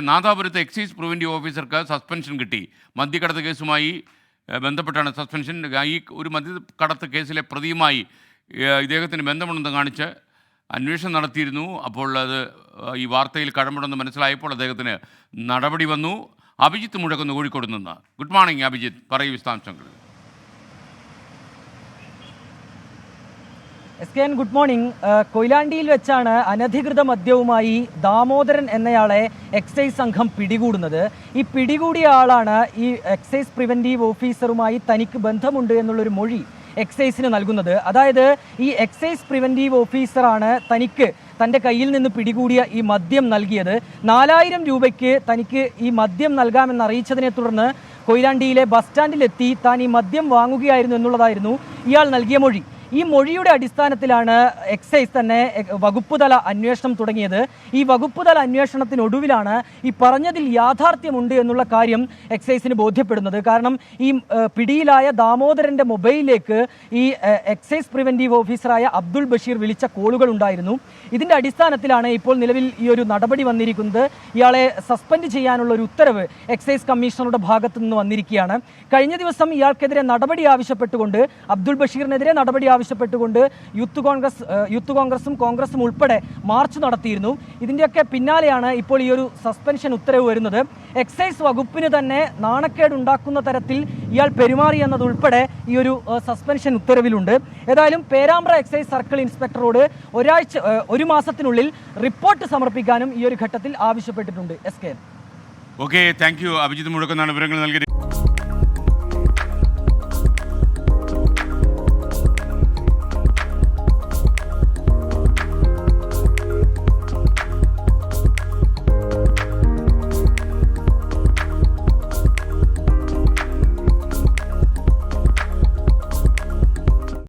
നാദാപുരത്ത് excise preventive ഓഫീസർക്ക് suspension കിട്ടി. മദ്യക്കടത്ത് കേസുമായി ബന്ധപ്പെട്ടാണ് സസ്പെൻഷൻ. ഈ ഒരു മദ്യക്കടത്ത് കേസിലെ പ്രതിയുമായി ഇദ്ദേഹത്തിന് ബന്ധമുണ്ടെന്ന് കാണിച്ച് അന്വേഷണം നടത്തിയിരുന്നു. അപ്പോൾ അത് ഈ വാർത്തയിൽ കഴമ്പുണ്ടെന്ന് മനസ്സിലായപ്പോൾ അദ്ദേഹത്തിന് നടപടി വന്നു. അഭിജിത്ത് മുഴക്കുന്നു കോഴിക്കോട് നിന്ന്. Good morning Abhijith. പറയൂ വിശദാംശങ്ങൾ. S K N good morning. കൊയിലാണ്ടിയിൽ വെച്ചാണ് അനധികൃത മദ്യവുമായി ദാമോദരൻ എന്നയാളെ എക്സൈസ് സംഘം പിടികൂടുന്നത്. ഈ പിടികൂടിയ ആളാണ് ഈ എക്സൈസ് പ്രിവെന്റീവ് ഓഫീസറുമായി തനിക്ക് ബന്ധമുണ്ട് എന്നുള്ളൊരു മൊഴി എക്സൈസിന് നൽകുന്നത്. അതായത് ഈ എക്സൈസ് പ്രിവെന്റീവ് ഓഫീസറാണ് തനിക്ക് തന്റെ കയ്യിൽ നിന്ന് പിടികൂടിയ ഈ മദ്യം നൽകിയത്. നാലായിരം രൂപയ്ക്ക് തനിക്ക് ഈ മദ്യം നൽകാമെന്ന് അറിയിച്ചതിനെ തുടർന്ന് കൊയിലാണ്ടിയിലെ ബസ് സ്റ്റാൻഡിലെത്തി താൻ ഈ മദ്യം വാങ്ങുകയായിരുന്നു എന്നുള്ളതായിരുന്നു ഇയാൾ നൽകിയ മൊഴി. ഈ മൊഴിയുടെ അടിസ്ഥാനത്തിലാണ് എക്സൈസ് തന്നെ വകുപ്പുതല വകുപ്പ് തല അന്വേഷണം തുടങ്ങിയത്. ഈ വകുപ്പ് തല അന്വേഷണത്തിനൊടുവിലാണ് ഈ പറഞ്ഞതിൽ യാഥാർത്ഥ്യമുണ്ട് എന്നുള്ള കാര്യം എക്സൈസിന് ബോധ്യപ്പെടുന്നത്. കാരണം ഈ പിടിയിലായ ദാമോദരന്റെ മൊബൈലിലേക്ക് ഈ എക്സൈസ് പ്രിവന്റീവ് ഓഫീസറായ അബ്ദുൾ ബഷീർ വിളിച്ച കോളുകൾ ഉണ്ടായിരുന്നു. ഇതിന്റെ അടിസ്ഥാനത്തിലാണ് ഇപ്പോൾ നിലവിൽ ഈ ഒരു നടപടി വന്നിരിക്കുന്നത്. ഇയാളെ സസ്പെൻഡ് ചെയ്യാനുള്ള ഒരു ഉത്തരവ് എക്സൈസ് കമ്മീഷണറുടെ ഭാഗത്തു നിന്ന് വന്നിരിക്കുകയാണ്. കഴിഞ്ഞ ദിവസം ഇയാൾക്കെതിരെ നടപടി ആവശ്യപ്പെട്ടുകൊണ്ട് അബ്ദുൾ ബഷീറിനെതിരെ നടപടി ആവശ്യപ്പെട്ടുകൊണ്ട് യൂത്ത് കോൺഗ്രസ് യൂത്ത് കോൺഗ്രസും കോൺഗ്രസും ഉൾപ്പെടെ മാർച്ച് നടത്തിയിരുന്നു. ഇതിന്റെയൊക്കെ പിന്നാലെയാണ് ഇപ്പോൾ ഈ ഒരു സസ്പെൻഷൻ ഉത്തരവ് വരുന്നത്. എക്സൈസ് വകുപ്പിന് തന്നെ നാണക്കേട് ഉണ്ടാക്കുന്ന തരത്തിൽ ഇയാൾ പെരുമാറി എന്നതുൾപ്പെടെ ഈ ഒരു സസ്പെൻഷൻ ഉത്തരവിലുണ്ട്. ഏതായാലും പേരാമ്പ്ര എക്സൈസ് സർക്കിൾ ഇൻസ്പെക്ടറോട് ഒരാഴ്ച ഒരു മാസത്തിനുള്ളിൽ റിപ്പോർട്ട് സമർപ്പിക്കാനും ഈ ഒരു ഘട്ടത്തിൽ ആവശ്യപ്പെട്ടിട്ടുണ്ട്. S K. Okay thank you Abhijith മുഴക്കുന്നാണ് വിവരങ്ങൾ നൽകിയത്.